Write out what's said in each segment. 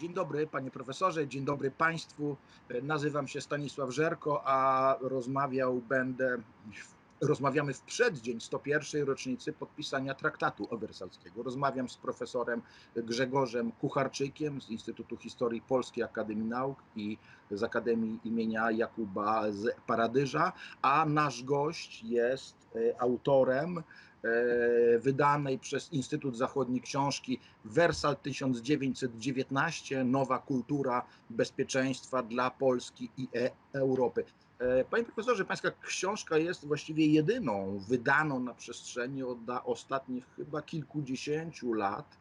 Dzień dobry panie profesorze, dzień dobry państwu. Nazywam się Stanisław Żerko, a rozmawiał będę, rozmawiamy w przeddzień 101. rocznicy podpisania traktatu wersalskiego. Rozmawiam z profesorem Grzegorzem Kucharczykiem z Instytutu Historii Polskiej Akademii Nauk i z Akademii imienia Jakuba z Paradyża, a nasz gość jest e, autorem e, wydanej przez Instytut Zachodniej książki Wersal 1919 Nowa kultura bezpieczeństwa dla Polski i e Europy. E, Panie profesorze, pańska książka jest właściwie jedyną wydaną na przestrzeni od ostatnich chyba kilkudziesięciu lat e,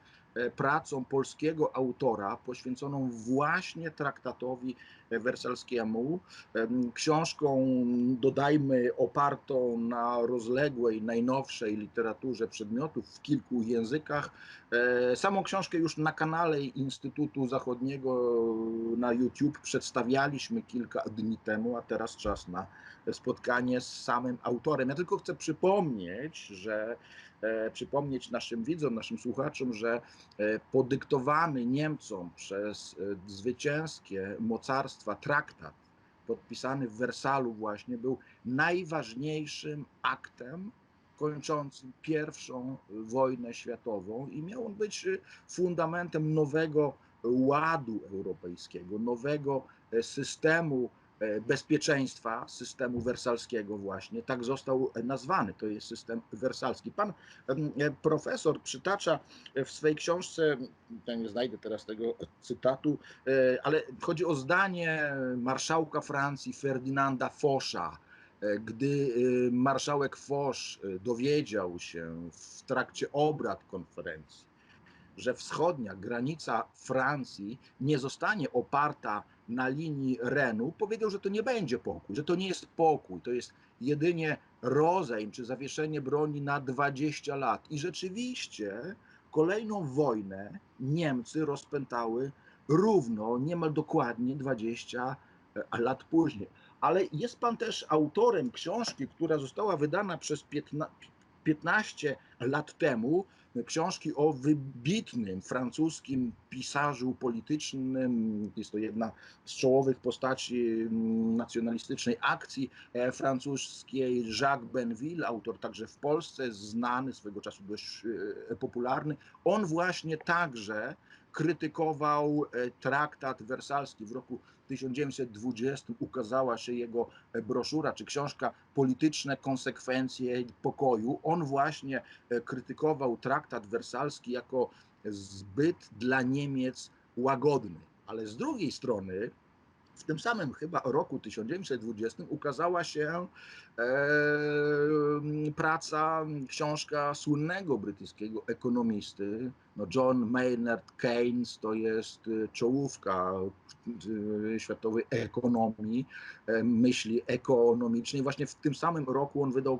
pracą polskiego autora poświęconą właśnie traktatowi wersalskiemu. Książką, dodajmy, opartą na rozległej, najnowszej literaturze przedmiotów w kilku językach. E, samą książkę już na kanale Instytutu Zachodniego na YouTube przedstawialiśmy kilka dni temu, a teraz czas na spotkanie z samym autorem. Ja tylko chcę przypomnieć, że e, przypomnieć naszym widzom, naszym słuchaczom, że e, podyktowany Niemcom przez zwycięskie mocarstwo traktat podpisany w Wersalu właśnie był najważniejszym aktem kończącym pierwszą wojnę światową i miał on być fundamentem nowego ładu europejskiego, nowego systemu E, bezpieczeństwa systemu wersalskiego właśnie, tak został nazwany, to jest system wersalski. Pan e, profesor przytacza w swojej książce, ja nie znajdę teraz tego cytatu, e, ale chodzi o zdanie marszałka Francji Ferdynanda Fosza, gdy marszałek Foch dowiedział się w trakcie obrad konferencji, że wschodnia granica Francji nie zostanie oparta na linii Renu, powiedział, że to nie będzie pokój, że to nie jest pokój, to jest jedynie rozejm czy zawieszenie broni na 20 lat. I rzeczywiście kolejną wojnę Niemcy rozpętały równo, niemal dokładnie 20 lat później. Ale jest pan też autorem książki, która została wydana przez 15 15 lat temu książki o wybitnym francuskim pisarzu politycznym. Jest to jedna z czołowych postaci mm, nacjonalistycznej akcji e, francuskiej, Jacques Benville, autor także w Polsce, znany, swego czasu dość e, popularny. On właśnie także krytykował e, traktat wersalski. W roku 1920 ukazała się jego broszura czy książka Polityczne konsekwencje pokoju. On właśnie e, krytykował traktat wersalski jako zbyt dla Niemiec łagodny. Ale z drugiej strony w tym samym chyba roku 1920 ukazała się e, praca, książka słynnego brytyjskiego ekonomisty, no John Maynard Keynes, to jest e, czołówka e, światowej ekonomii, e, myśli ekonomicznej. Właśnie w tym samym roku on wydał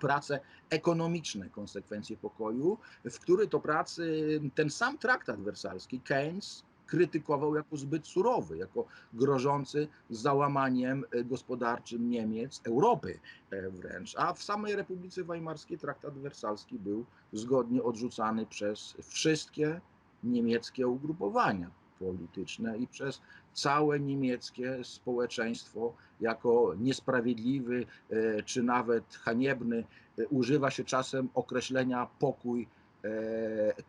pracę Ekonomiczne konsekwencje pokoju, w której to pracy ten sam traktat wersalski Keynes krytykował jako zbyt surowy, jako grożący załamaniem e, gospodarczym Niemiec, Europy e, wręcz. A w samej Republice Weimarskiej traktat wersalski był zgodnie odrzucany przez wszystkie niemieckie ugrupowania polityczne i przez całe niemieckie społeczeństwo jako niesprawiedliwy e, czy nawet haniebny. Używa się czasem określenia pokój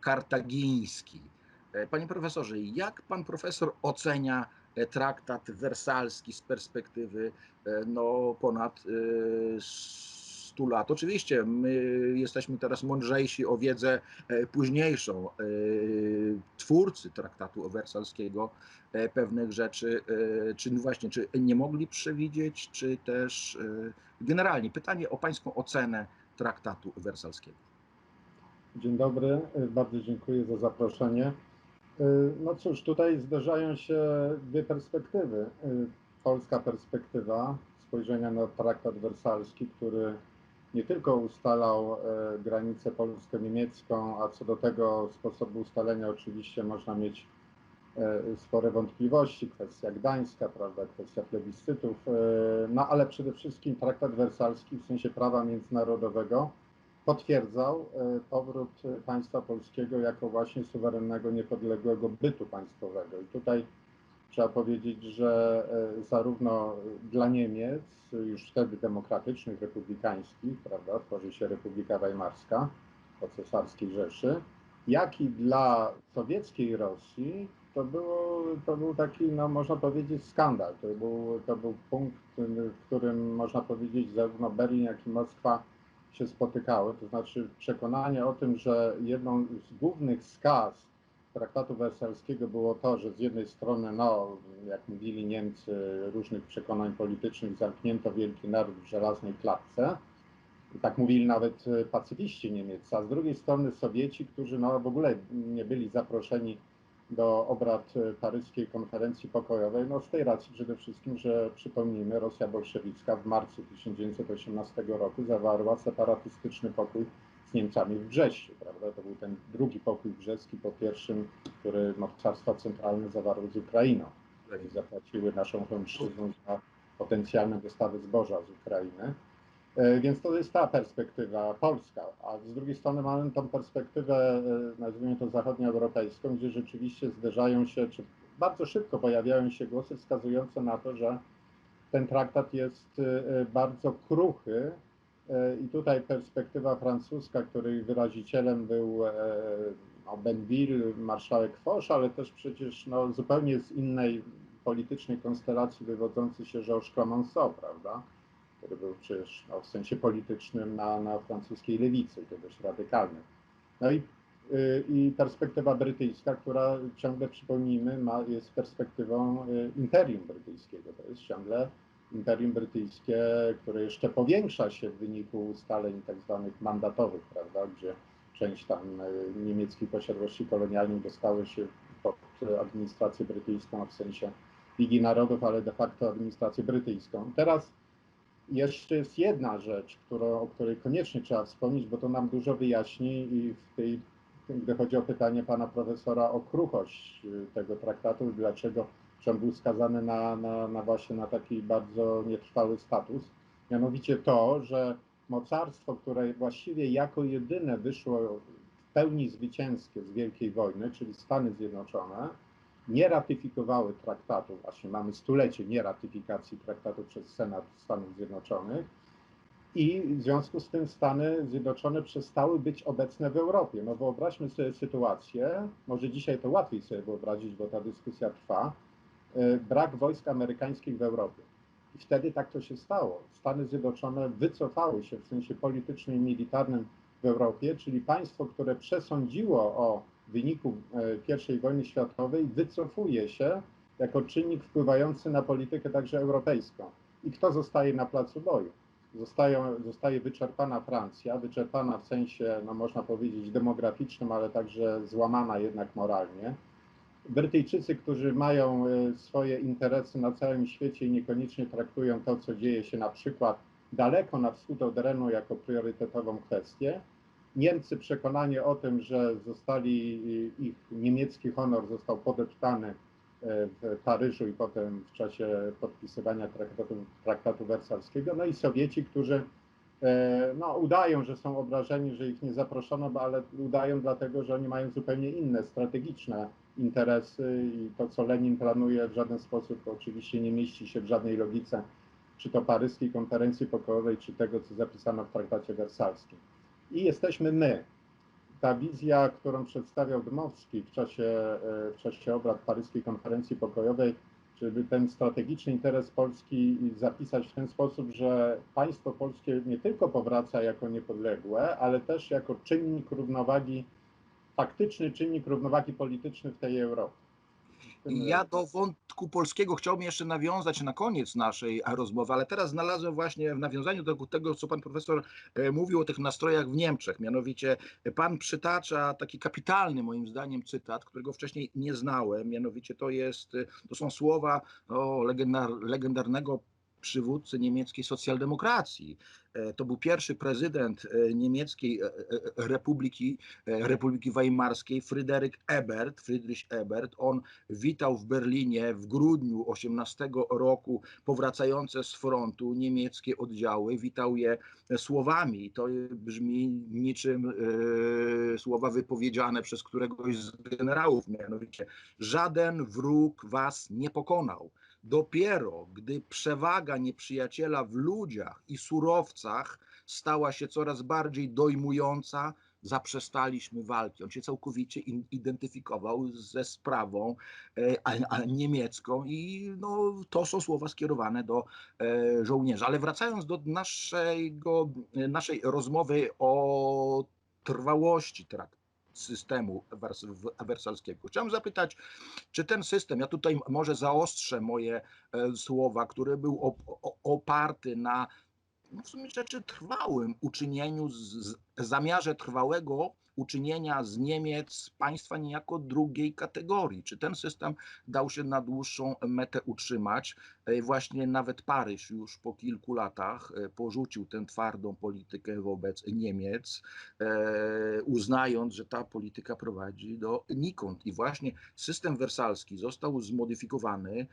kartagiński panie profesorze, jak pan profesor ocenia e, traktat wersalski z perspektywy e, no, ponad 100 lat? Oczywiście my jesteśmy teraz mądrzejsi o wiedzę późniejszą. Twórcy traktatu wersalskiego pewnych rzeczy, czy właśnie, czy nie mogli przewidzieć, czy też generalnie pytanie o pańską ocenę traktatu wersalskiego. Dzień dobry, bardzo dziękuję za zaproszenie. Y, no cóż, tutaj zderzają się dwie perspektywy. Y, polska perspektywa spojrzenia na traktat wersalski, który nie tylko ustalał y, granicę polsko-niemiecką, a co do tego sposobu ustalenia oczywiście można mieć spore wątpliwości, kwestia gdańska, prawda, kwestia plebiscytów, no ale przede wszystkim traktat wersalski w sensie prawa międzynarodowego potwierdzał e, powrót państwa polskiego jako właśnie suwerennego, niepodległego bytu państwowego. I tutaj trzeba powiedzieć, że e, zarówno dla Niemiec, już wtedy demokratycznych, republikańskich, prawda, tworzy się Republika Weimarska po cesarskiej Rzeszy, jak i dla sowieckiej Rosji to, było, to był taki, no, można powiedzieć, skandal. To był, to był punkt, w którym można powiedzieć zarówno Berlin, jak i Moskwa się spotykały. To znaczy przekonanie o tym, że jedną z głównych skaz traktatu wersalskiego było to, że z jednej strony, no, jak mówili Niemcy, różnych przekonań politycznych zamknięto wielki naród w żelaznej klatce. Tak mówili nawet e, pacyfiści niemieccy, a z drugiej strony Sowieci, którzy no, w ogóle nie byli zaproszeni do obrad e, paryskiej konferencji pokojowej, no z tej racji przede wszystkim, że przypomnijmy, Rosja bolszewicka w marcu 1918 roku zawarła separatystyczny pokój z Niemcami w Brześciu, prawda? To był ten drugi pokój brzeski po pierwszym, który mocarstwa centralne zawarły z Ukrainą i zapłaciły naszą chęszczyzną za potencjalne dostawy zboża z Ukrainy. E, Więc to jest ta perspektywa polska, a z drugiej strony mamy tą perspektywę, e, nazwijmy to zachodnioeuropejską, gdzie rzeczywiście zderzają się, czy bardzo szybko pojawiają się głosy wskazujące na to, że ten traktat jest e, bardzo kruchy i tutaj perspektywa francuska, której wyrazicielem był no, Benville, marszałek Foch, ale też przecież no, zupełnie z innej politycznej konstelacji wywodzący się Georges Clemenceau, prawda? Który był przecież no, w sensie politycznym na, na francuskiej lewicy, to dość radykalny. No i, y, i perspektywa brytyjska, która ciągle przypomnijmy, ma, jest perspektywą y, imperium brytyjskiego. To jest ciągle imperium brytyjskie, które jeszcze powiększa się w wyniku ustaleń tak zwanych mandatowych, prawda, gdzie część tam y, niemieckiej posiadłości kolonialnej dostały się pod administrację brytyjską, w sensie Ligi Narodów, ale de facto administrację brytyjską. Teraz jeszcze jest jedna rzecz, którą, o której koniecznie trzeba wspomnieć, bo to nam dużo wyjaśni i w tej, gdy chodzi o pytanie pana profesora o kruchość y, tego traktatu, dlaczego że on był skazany na, na, na właśnie na taki bardzo nietrwały status. Mianowicie to, że mocarstwo, które właściwie jako jedyne wyszło w pełni zwycięskie z Wielkiej Wojny, czyli Stany Zjednoczone, nie ratyfikowały traktatu, właśnie mamy stulecie nieratyfikacji traktatu przez Senat Stanów Zjednoczonych i w związku z tym Stany Zjednoczone przestały być obecne w Europie. No wyobraźmy sobie sytuację, może dzisiaj to łatwiej sobie wyobrazić, bo ta dyskusja trwa, e, brak wojsk amerykańskich w Europie. I wtedy tak to się stało. Stany Zjednoczone wycofały się w sensie politycznym i militarnym w Europie, czyli państwo, które przesądziło o wyniku e, I wojny światowej, wycofuje się jako czynnik wpływający na politykę także europejską. I kto zostaje na placu boju? Zostają, zostaje wyczerpana Francja, wyczerpana w sensie, no można powiedzieć, demograficznym, ale także złamana jednak moralnie. Brytyjczycy, którzy mają e, swoje interesy na całym świecie i niekoniecznie traktują to, co dzieje się na przykład daleko na wschód od Renu jako priorytetową kwestię. Niemcy przekonanie o tym, że zostali, ich niemiecki honor został podeptany e, w Paryżu i potem w czasie podpisywania traktatu, traktatu wersalskiego, no i Sowieci, którzy e, no, udają, że są obrażeni, że ich nie zaproszono, ale udają dlatego, że oni mają zupełnie inne strategiczne interesy i to, co Lenin planuje, w żaden sposób oczywiście nie mieści się w żadnej logice, czy to paryskiej konferencji pokojowej, czy tego, co zapisano w traktacie wersalskim. I jesteśmy my. Ta wizja, którą przedstawiał Dmowski w czasie, e, w czasie obrad paryskiej konferencji pokojowej, żeby ten strategiczny interes Polski zapisać w ten sposób, że państwo polskie nie tylko powraca jako niepodległe, ale też jako czynnik równowagi, faktyczny czynnik równowagi politycznej w tej Europie. Ja do wątku polskiego chciałbym jeszcze nawiązać na koniec naszej rozmowy, ale teraz znalazłem właśnie w nawiązaniu do tego, co pan profesor e, mówił o tych nastrojach w Niemczech. Mianowicie pan przytacza taki kapitalny moim zdaniem cytat, którego wcześniej nie znałem. Mianowicie to jest, to są słowa o legendar, legendarnego przywódcy niemieckiej socjaldemokracji. E, To był pierwszy prezydent e, niemieckiej e, Republiki, Republiki Weimarskiej, Fryderyk Ebert, Friedrich Ebert. On witał w Berlinie w grudniu 18 roku powracające z frontu niemieckie oddziały, witał je słowami. To brzmi niczym e, słowa wypowiedziane przez któregoś z generałów, mianowicie żaden wróg was nie pokonał. Dopiero gdy przewaga nieprzyjaciela w ludziach i surowcach stała się coraz bardziej dojmująca, zaprzestaliśmy walki. On się całkowicie identyfikował ze sprawą e, niemiecką i no, to są słowa skierowane do e, żołnierza. Ale wracając do naszego, naszej rozmowy o trwałości traktatu systemu wersalskiego. Chciałem zapytać, czy ten system, ja tutaj może zaostrzę moje e, słowa, który był oparty na no w sumie rzeczy trwałym uczynieniu, z, zamiarze trwałego uczynienia z Niemiec państwa niejako drugiej kategorii. Czy ten system dał się na dłuższą metę utrzymać? E, Właśnie nawet Paryż już po kilku latach e, porzucił tę twardą politykę wobec Niemiec, e, uznając, że ta polityka prowadzi do nikąd. I właśnie system wersalski został zmodyfikowany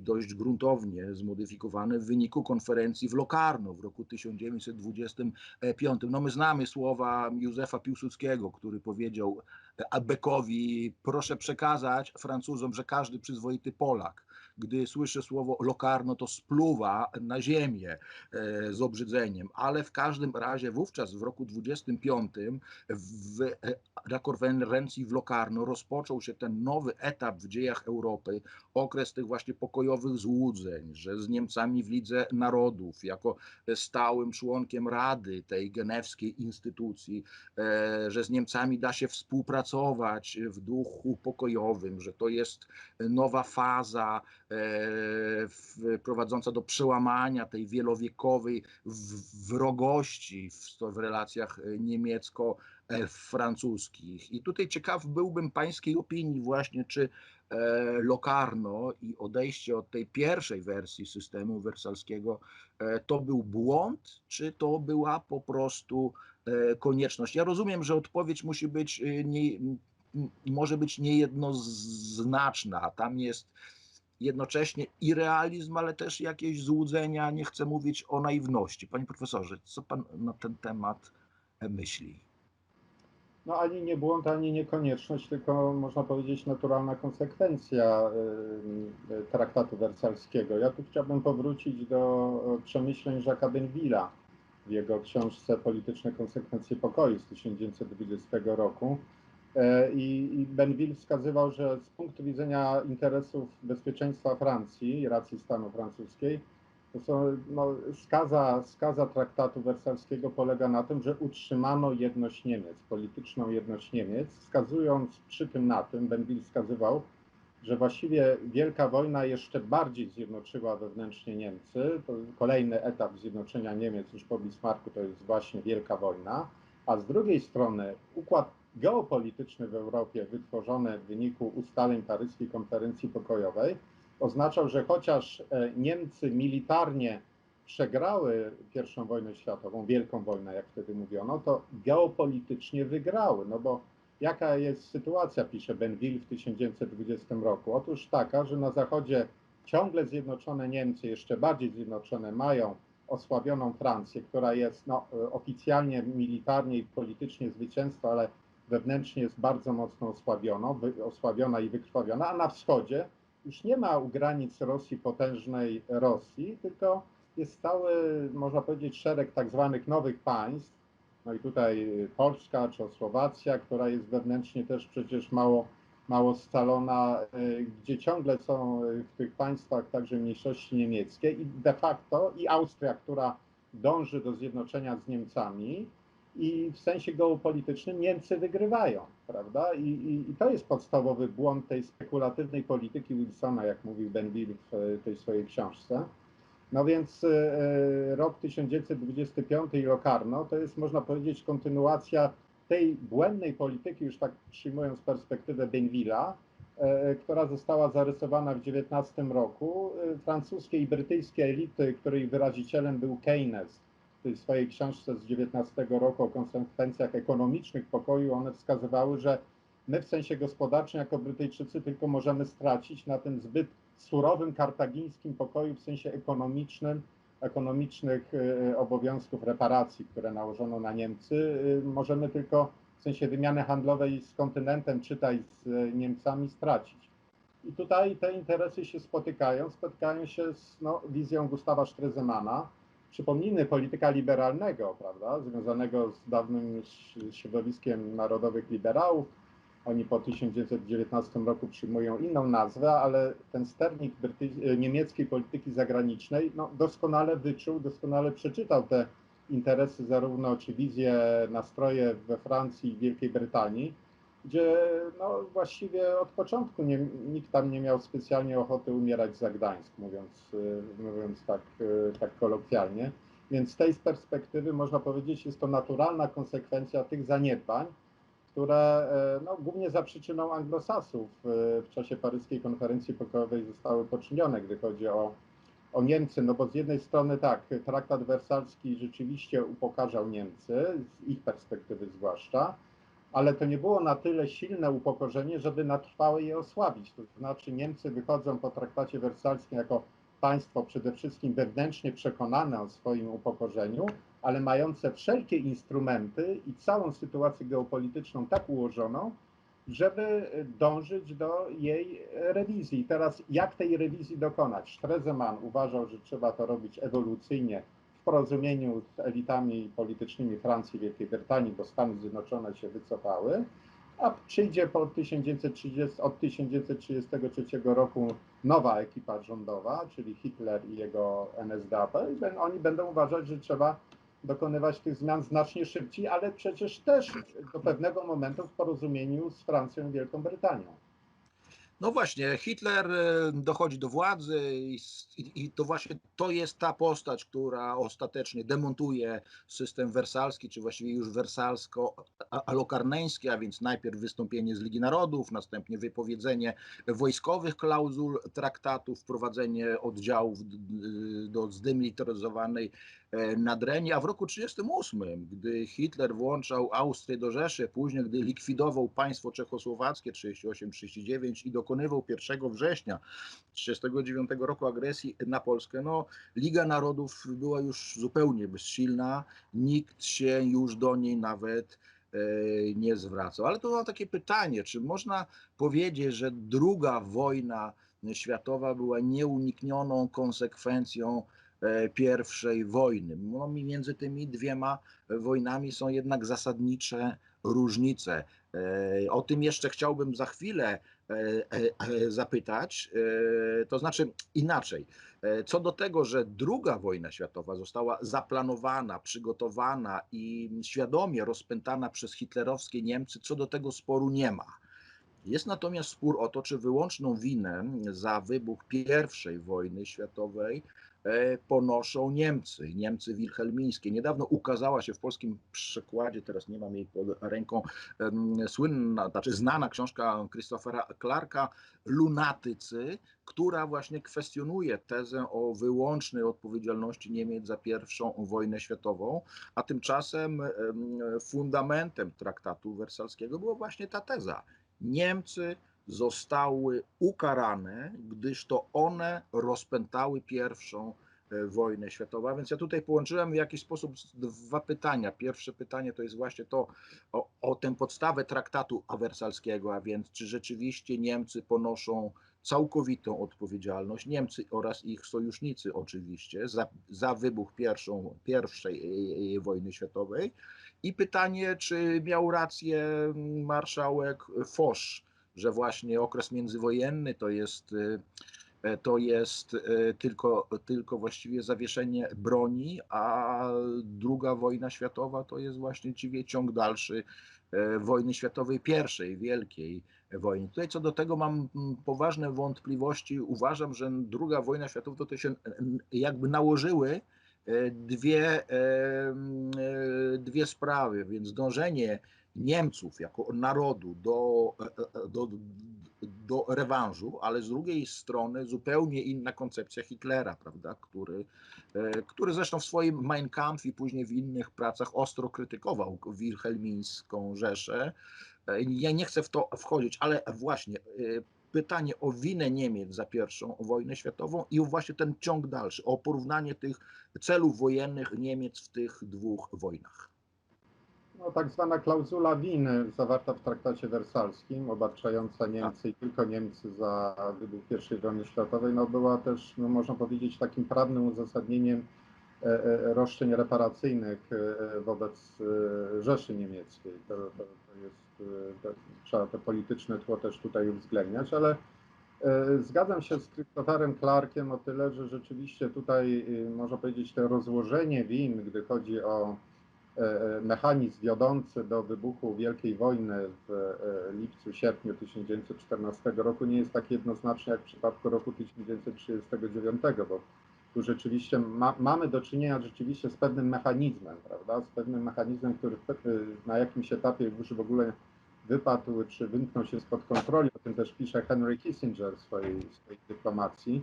dość gruntownie zmodyfikowany w wyniku konferencji w Locarno w roku 1925. No my znamy słowa Józefa Piłsudskiego, który powiedział Abekowi, proszę przekazać Francuzom, że każdy przyzwoity Polak, gdy słyszy słowo Locarno, to spluwa na ziemię e, z obrzydzeniem, ale w każdym razie wówczas w roku 25 w, e, na konferencji w Locarno rozpoczął się ten nowy etap w dziejach Europy, okres tych właśnie pokojowych złudzeń, że z Niemcami w Lidze Narodów, jako stałym członkiem Rady tej genewskiej instytucji, e, że z Niemcami da się współpracować w duchu pokojowym, że to jest nowa faza prowadząca do przełamania tej wielowiekowej wrogości w, w relacjach niemiecko-francuskich. I tutaj ciekaw byłbym pańskiej opinii właśnie, czy e, Locarno i odejście od tej pierwszej wersji systemu wersalskiego e, to był błąd, czy to była po prostu e, konieczność? Ja rozumiem, że odpowiedź musi być e, nie, może być niejednoznaczna. Tam jest jednocześnie i realizm, ale też jakieś złudzenia. Nie chcę mówić o naiwności. Panie profesorze, co pan na ten temat myśli? No ani nie błąd, ani nie konieczność, tylko można powiedzieć naturalna konsekwencja y, y, traktatu wersalskiego. Ja tu chciałbym powrócić do przemyśleń Jacques'a Benville'a w jego książce Polityczne konsekwencje pokoju z 1920 roku. E, I, Benville wskazywał, że z punktu widzenia interesów bezpieczeństwa Francji racji stanu francuskiej, to są, no, skaza, skaza traktatu wersalskiego polega na tym, że utrzymano jedność Niemiec, polityczną jedność Niemiec, wskazując przy tym na tym, Benville wskazywał, że właściwie Wielka Wojna jeszcze bardziej zjednoczyła wewnętrznie Niemcy. To kolejny etap zjednoczenia Niemiec już po Bismarcku to jest właśnie Wielka Wojna, a z drugiej strony układ geopolityczny w Europie wytworzony w wyniku ustaleń paryskiej konferencji pokojowej oznaczał, że chociaż e, Niemcy militarnie przegrały I wojnę światową, Wielką Wojnę, jak wtedy mówiono, to geopolitycznie wygrały. No bo jaka jest sytuacja, pisze Benville w 1920 roku? Otóż taka, że na zachodzie ciągle zjednoczone Niemcy, jeszcze bardziej zjednoczone, mają osłabioną Francję, która jest no, e, oficjalnie, militarnie i politycznie zwycięstwa, ale wewnętrznie jest bardzo mocno osłabiona, wy, osłabiona i wykrwawiona, a na wschodzie już nie ma u granic Rosji potężnej Rosji, tylko jest stały, można powiedzieć, szereg tak zwanych nowych państw. No i tutaj Polska, Czechosłowacja, która jest wewnętrznie też przecież mało, mało scalona, y, gdzie ciągle są w tych państwach także mniejszości niemieckie i de facto i Austria, która dąży do zjednoczenia z Niemcami, i w sensie geopolitycznym Niemcy wygrywają, prawda? I, i, I, to jest podstawowy błąd tej spekulatywnej polityki Wilsona, jak mówił Benville w e, tej swojej książce. No więc e, rok 1925 i Locarno to jest, można powiedzieć, kontynuacja tej błędnej polityki, już tak przyjmując perspektywę Benville'a, e, która została zarysowana w XIX roku. E, Francuskie i brytyjskie elity, której wyrazicielem był Keynes, w swojej książce z XIX roku o konsekwencjach ekonomicznych pokoju, one wskazywały, że my w sensie gospodarczym jako Brytyjczycy tylko możemy stracić na tym zbyt surowym kartagińskim pokoju w sensie ekonomicznym, ekonomicznych e, obowiązków reparacji, które nałożono na Niemcy. E, Możemy tylko w sensie wymiany handlowej z kontynentem, czytaj z Niemcami, stracić. I tutaj te interesy się spotykają, spotykają się z no, wizją Gustawa Stresemana, przypomnijmy polityka liberalnego, prawda, związanego z dawnym środowiskiem narodowych liberałów. Oni po 1919 roku przyjmują inną nazwę, ale ten sternik bryty- niemieckiej polityki zagranicznej no, doskonale wyczuł, doskonale przeczytał te interesy, zarówno czy wizje, nastroje we Francji i Wielkiej Brytanii, gdzie no, właściwie od początku nie, nikt tam nie miał specjalnie ochoty umierać za Gdańsk, mówiąc, y, mówiąc tak, y, tak kolokwialnie. Więc z tej perspektywy można powiedzieć, jest to naturalna konsekwencja tych zaniedbań, które e, no, głównie za przyczyną anglosasów e, w czasie paryskiej konferencji pokojowej zostały poczynione, gdy chodzi o, o Niemcy. No bo z jednej strony tak, traktat wersalski rzeczywiście upokarzał Niemcy, z ich perspektywy zwłaszcza, ale to nie było na tyle silne upokorzenie, żeby na trwałe je osłabić. To znaczy Niemcy wychodzą po traktacie wersalskim jako państwo przede wszystkim wewnętrznie przekonane o swoim upokorzeniu, ale mające wszelkie instrumenty i całą sytuację geopolityczną tak ułożoną, żeby dążyć do jej rewizji. Teraz jak tej rewizji dokonać? Stresemann uważał, że trzeba to robić ewolucyjnie porozumieniu z elitami politycznymi Francji i Wielkiej Brytanii, bo Stany Zjednoczone się wycofały, a przyjdzie po 1930, od 1933 roku nowa ekipa rządowa, czyli Hitler i jego NSDAP, i oni będą uważać, że trzeba dokonywać tych zmian znacznie szybciej, ale przecież też do pewnego momentu w porozumieniu z Francją i Wielką Brytanią. No właśnie, Hitler e, dochodzi do władzy i, i, to właśnie to jest ta postać, która ostatecznie demontuje system wersalski, czy właściwie już wersalsko-alokarneński, a więc najpierw wystąpienie z Ligi Narodów, następnie wypowiedzenie wojskowych klauzul traktatu, wprowadzenie oddziałów do zdemilitaryzowanej e, Nadrenii, a w roku 1938, gdy Hitler włączał Austrię do Rzeszy, później gdy likwidował państwo czechosłowackie 38-39 i dokonywał 1 września 1939 roku agresji na Polskę, no Liga Narodów była już zupełnie bezsilna, nikt się już do niej nawet e, nie zwracał. Ale to mam takie pytanie, czy można powiedzieć, że druga wojna światowa była nieuniknioną konsekwencją e, pierwszej wojny. No, między tymi dwiema wojnami są jednak zasadnicze różnice. E, O tym jeszcze chciałbym za chwilę e, zapytać, to znaczy inaczej. Co do tego, że druga wojna światowa została zaplanowana, przygotowana i świadomie rozpętana przez hitlerowskie Niemcy, co do tego sporu nie ma. Jest natomiast spór o to, czy wyłączną winę za wybuch I wojny światowej ponoszą Niemcy, Niemcy wilhelmińskie. Niedawno ukazała się w polskim przekładzie, teraz nie mam jej pod ręką, słynna, znaczy znana książka Christophera Clarka, Lunatycy, która właśnie kwestionuje tezę o wyłącznej odpowiedzialności Niemiec za pierwszą wojnę światową, a tymczasem em, fundamentem traktatu wersalskiego była właśnie ta teza. Niemcy zostały ukarane, gdyż to one rozpętały pierwszą e, wojnę światową. Więc ja tutaj połączyłem w jakiś sposób dwa pytania. Pierwsze pytanie to jest właśnie to o, o tę podstawę traktatu wersalskiego, a więc czy rzeczywiście Niemcy ponoszą całkowitą odpowiedzialność, Niemcy oraz ich sojusznicy oczywiście, za, za wybuch pierwszą, pierwszej e, e, wojny światowej. I pytanie, czy miał rację marszałek Foch, że właśnie okres międzywojenny to jest, e, to jest e, tylko, tylko właściwie zawieszenie broni, a druga wojna światowa to jest właściwie ciąg dalszy e, wojny światowej pierwszej, wielkiej wojny. Tutaj co do tego mam mm, poważne wątpliwości. Uważam, że druga wojna światowa to, to się jakby nałożyły e, dwie, dwie sprawy, więc dążenie Niemców jako narodu do, e, e, do, do rewanżu, ale z drugiej strony zupełnie inna koncepcja Hitlera, prawda, który, e, który zresztą w swoim Mein Kampf i później w innych pracach ostro krytykował wilhelmińską Rzeszę. E, Ja nie chcę w to wchodzić, ale właśnie e, pytanie o winę Niemiec za pierwszą wojnę światową i właśnie ten ciąg dalszy, o porównanie tych celów wojennych Niemiec w tych dwóch wojnach. No, tak zwana klauzula winy zawarta w traktacie wersalskim, obarczająca Niemcy i tylko Niemcy za wybuch I wojny światowej, no, była też, no, można powiedzieć, takim prawnym uzasadnieniem e, e, roszczeń reparacyjnych e, wobec Rzeszy Niemieckiej. To, to, to jest, to, trzeba to polityczne tło też tutaj uwzględniać, ale zgadzam się z Christopherem Clarkiem o tyle, że rzeczywiście tutaj, można powiedzieć, to rozłożenie win, gdy chodzi o mechanizm wiodący do wybuchu Wielkiej Wojny w e, lipcu, sierpniu 1914 roku nie jest tak jednoznaczny jak w przypadku roku 1939, bo tu rzeczywiście ma, mamy do czynienia rzeczywiście z pewnym mechanizmem, prawda? Z pewnym mechanizmem, który na jakimś etapie już w ogóle wypadł czy wymknął się spod kontroli. O tym też pisze Henry Kissinger w swojej, swojej dyplomacji,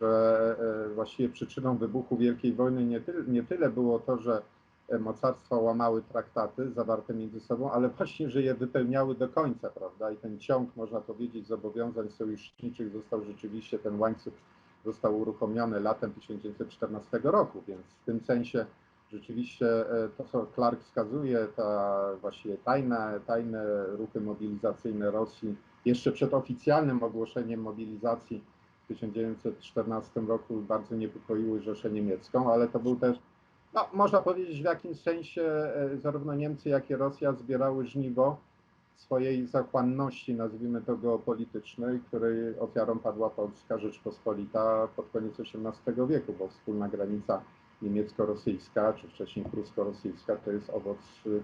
że e, właściwie przyczyną wybuchu Wielkiej Wojny nie, ty, nie tyle było to, że e, mocarstwa łamały traktaty zawarte między sobą, ale właśnie, że je wypełniały do końca, prawda? I ten ciąg, można powiedzieć, zobowiązań sojuszniczych został rzeczywiście, ten łańcuch został uruchomiony latem 1914 roku, więc w tym sensie rzeczywiście e, to, co Clark wskazuje, ta właściwie tajne, tajne ruchy mobilizacyjne Rosji, jeszcze przed oficjalnym ogłoszeniem mobilizacji w 1914 roku bardzo niepokoiły Rzeszę Niemiecką, ale to był też no, można powiedzieć w jakimś sensie e, zarówno Niemcy, jak i Rosja zbierały żniwo swojej zachłanności, nazwijmy to geopolitycznej, której ofiarą padła Polska Rzeczpospolita pod koniec XVIII wieku, bo wspólna granica niemiecko-rosyjska, czy wcześniej prusko-rosyjska, to jest owoc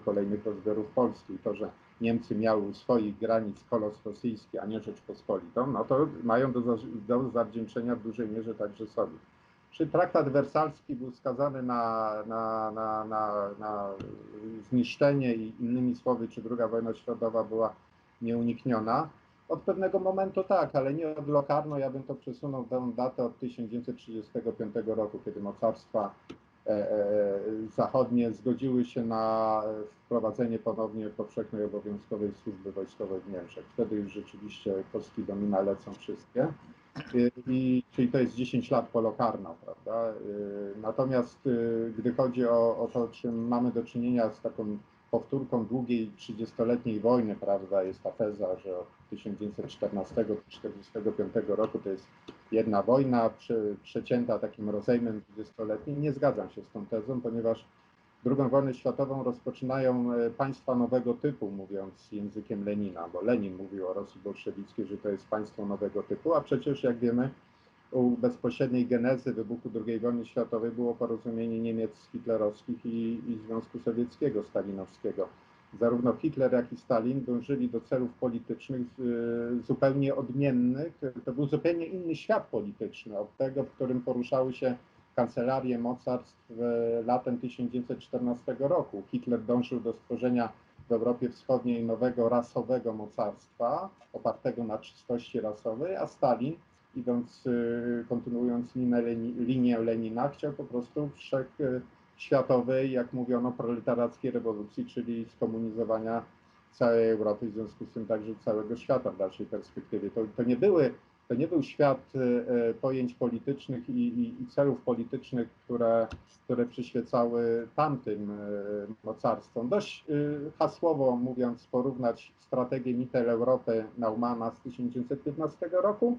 kolejnych rozbiorów Polski. I to, że Niemcy miały u swoich granic kolos rosyjski, a nie Rzeczpospolitą, no to mają do, do zawdzięczenia w dużej mierze także sobie. Czy traktat wersalski był skazany na, na, na, na, na zniszczenie i innymi słowy, czy druga wojna światowa była nieunikniona? Od pewnego momentu tak, ale nie od Locarno. Ja bym to przesunął tę datę od 1935 roku, kiedy mocarstwa e, e, zachodnie zgodziły się na wprowadzenie ponownie powszechnej obowiązkowej służby wojskowej w Niemczech. Wtedy już rzeczywiście kostki domina lecą wszystkie. I, i, czyli to jest 10 lat po Locarno, prawda? Y, Natomiast y, gdy chodzi o, o to, czym mamy do czynienia z taką powtórką długiej 30-letniej wojny, prawda, jest ta teza, że od 1914 do 1945 roku to jest jedna wojna prze, przecięta takim rozejmem 20-letnim. Nie zgadzam się z tą tezą, ponieważ II wojnę światową rozpoczynają e, państwa nowego typu, mówiąc językiem Lenina, bo Lenin mówił o Rosji bolszewickiej, że to jest państwo nowego typu, a przecież jak wiemy, u bezpośredniej genezy wybuchu II wojny światowej było porozumienie Niemiec hitlerowskich i, i Związku Sowieckiego, stalinowskiego. Zarówno Hitler, jak i Stalin dążyli do celów politycznych z, zupełnie odmiennych. To był zupełnie inny świat polityczny od tego, w którym poruszały się kancelarie mocarstw latem 1914 roku. Hitler dążył do stworzenia w Europie Wschodniej nowego rasowego mocarstwa opartego na czystości rasowej, a Stalin idąc, y, kontynuując linię, linię Lenina, chciał po prostu wszechświatowej, jak mówiono, proletarackiej rewolucji, czyli skomunizowania całej Europy, w związku z tym także całego świata w dalszej perspektywie. To, to, nie, były, to nie był świat y, pojęć politycznych i, i, i celów politycznych, które, które przyświecały tamtym y, mocarstwom. Dość hasłowo mówiąc, porównać strategię Mitteleuropy Naumana z 1915 roku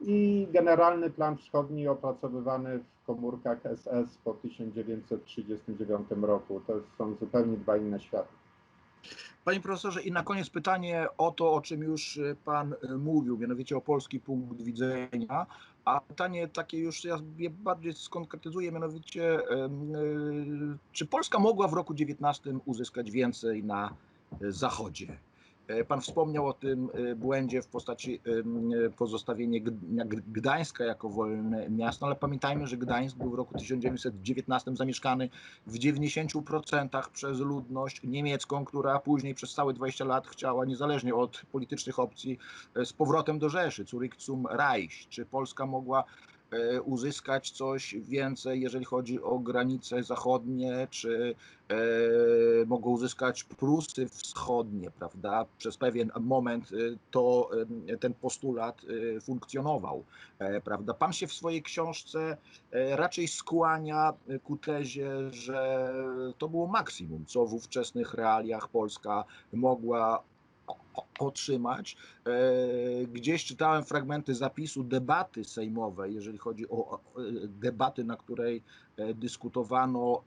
i generalny plan wschodni opracowywany w komórkach SS po 1939 roku. To są zupełnie dwa inne światy. Panie profesorze, i na koniec pytanie o to, o czym już e, pan e, mówił, mianowicie o polski punkt widzenia, a pytanie takie już ja je bardziej skonkretyzuję, mianowicie e, czy Polska mogła w roku 19 uzyskać więcej na Zachodzie? E, Pan wspomniał o tym e, błędzie w postaci e, pozostawienia Gdańska jako wolne miasto, ale pamiętajmy, że Gdańsk był w roku 1919 zamieszkany w 90% przez ludność niemiecką, która później przez całe 20 lat chciała, niezależnie od politycznych opcji, z powrotem do Rzeszy, Zurück zum Reich. Czy Polska mogła uzyskać coś więcej, jeżeli chodzi o granice zachodnie, czy e, mogą uzyskać Prusy wschodnie, prawda? Przez pewien moment e, to e, ten postulat e, funkcjonował, e, prawda? Pan się w swojej książce e, raczej skłania ku tezie, że to było maksimum, co w ówczesnych realiach Polska mogła otrzymać. E, Gdzieś czytałem fragmenty zapisu debaty sejmowej, jeżeli chodzi o e, debaty, na której e, dyskutowano,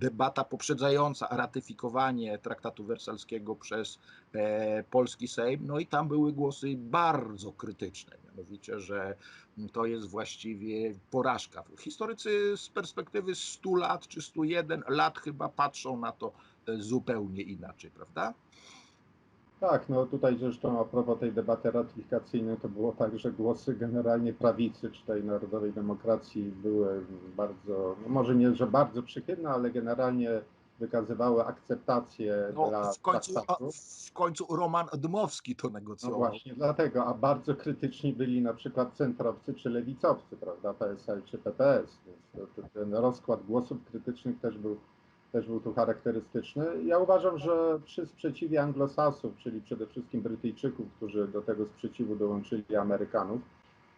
debata poprzedzająca ratyfikowanie traktatu wersalskiego przez polski Sejm. No i tam były głosy bardzo krytyczne, mianowicie, że to jest właściwie porażka. Historycy z perspektywy 100 lat czy 101 lat chyba patrzą na to zupełnie inaczej, prawda? Tak, no tutaj zresztą a propos tej debaty ratyfikacyjnej, to było tak, że głosy generalnie prawicy, czy tej narodowej demokracji były bardzo, no może nie, że bardzo przychylne, ale generalnie wykazywały akceptację No, dla w, końcu, w końcu Roman Dmowski to No negocjował. właśnie dlatego, a bardzo krytyczni byli na przykład centrowcy czy lewicowcy, prawda, PSL czy PPS, więc to, to, ten rozkład głosów krytycznych też był, też był tu charakterystyczny. Ja uważam, że przy sprzeciwie anglosasów, czyli przede wszystkim Brytyjczyków, którzy do tego sprzeciwu dołączyli Amerykanów,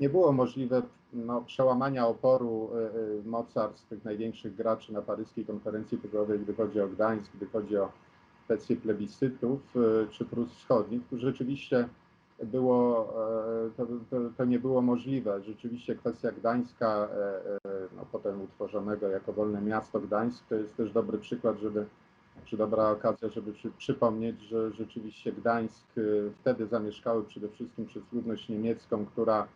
nie było możliwe no, przełamania oporu y, y, mocarstw tych największych graczy na paryskiej konferencji tygodniowej, gdy chodzi o Gdańsk, gdy chodzi o kwestie plebiscytów y, czy Prus Wschodnich, tu rzeczywiście było, e, to, to, to nie było możliwe. Rzeczywiście kwestia Gdańska, e, e, no, potem utworzonego jako wolne miasto Gdańsk, to jest też dobry przykład, żeby, czy dobra okazja, żeby przy, przypomnieć, że rzeczywiście Gdańsk wtedy zamieszkały przede wszystkim przez ludność niemiecką, która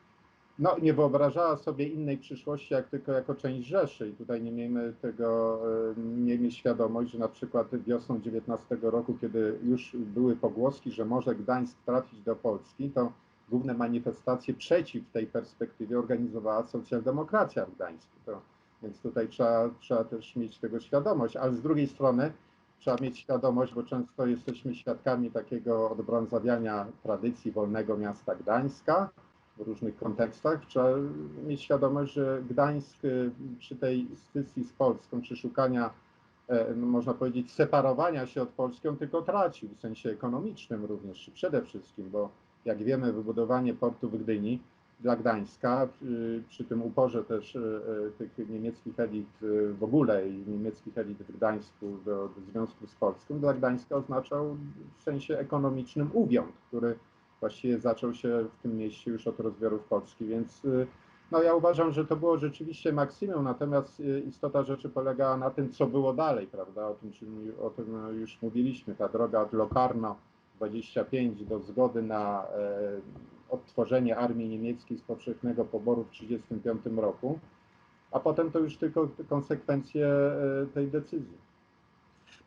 no, nie wyobrażała sobie innej przyszłości, jak tylko jako część Rzeszy. I tutaj nie miejmy tego, e, miejmy świadomość, że na przykład wiosną 19 roku, kiedy już były pogłoski, że może Gdańsk trafić do Polski, to główne manifestacje przeciw tej perspektywie organizowała socjaldemokracja w Gdańsku. To, więc tutaj trzeba, trzeba też mieć tego świadomość, ale z drugiej strony trzeba mieć świadomość, bo często jesteśmy świadkami takiego odbrązawiania tradycji wolnego miasta Gdańska, w różnych kontekstach. Trzeba mieć świadomość, że Gdańsk y, przy tej scysji z Polską, przy szukania, e, no można powiedzieć, separowania się od Polski, on tylko tracił w sensie ekonomicznym również, czy przede wszystkim, bo jak wiemy, wybudowanie portu w Gdyni dla Gdańska, przy, przy tym uporze też e, tych niemieckich elit w ogóle i niemieckich elit w Gdańsku do, do związku z Polską, dla Gdańska oznaczał w sensie ekonomicznym uwiąd, który właściwie zaczął się w tym mieście już od rozbiorów Polski, więc y, no ja uważam, że to było rzeczywiście maksimum, natomiast y, istota rzeczy polegała na tym, co było dalej, prawda, o tym, o tym no, już mówiliśmy, ta droga od Locarno 25 do zgody na e, odtworzenie armii niemieckiej z powszechnego poboru w 1935 roku, a potem to już tylko konsekwencje e, tej decyzji.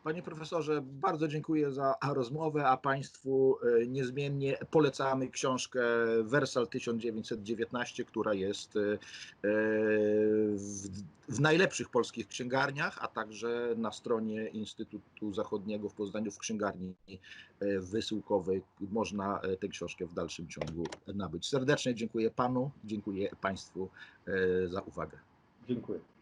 Panie profesorze, bardzo dziękuję za rozmowę, a Państwu e, niezmiennie polecamy książkę Wersal 1919, która jest e, w, w najlepszych polskich księgarniach, a także na stronie Instytutu Zachodniego w Poznaniu w księgarni e, wysyłkowej można e, tę książkę w dalszym ciągu nabyć. Serdecznie dziękuję Panu, dziękuję Państwu e, za uwagę. Dziękuję.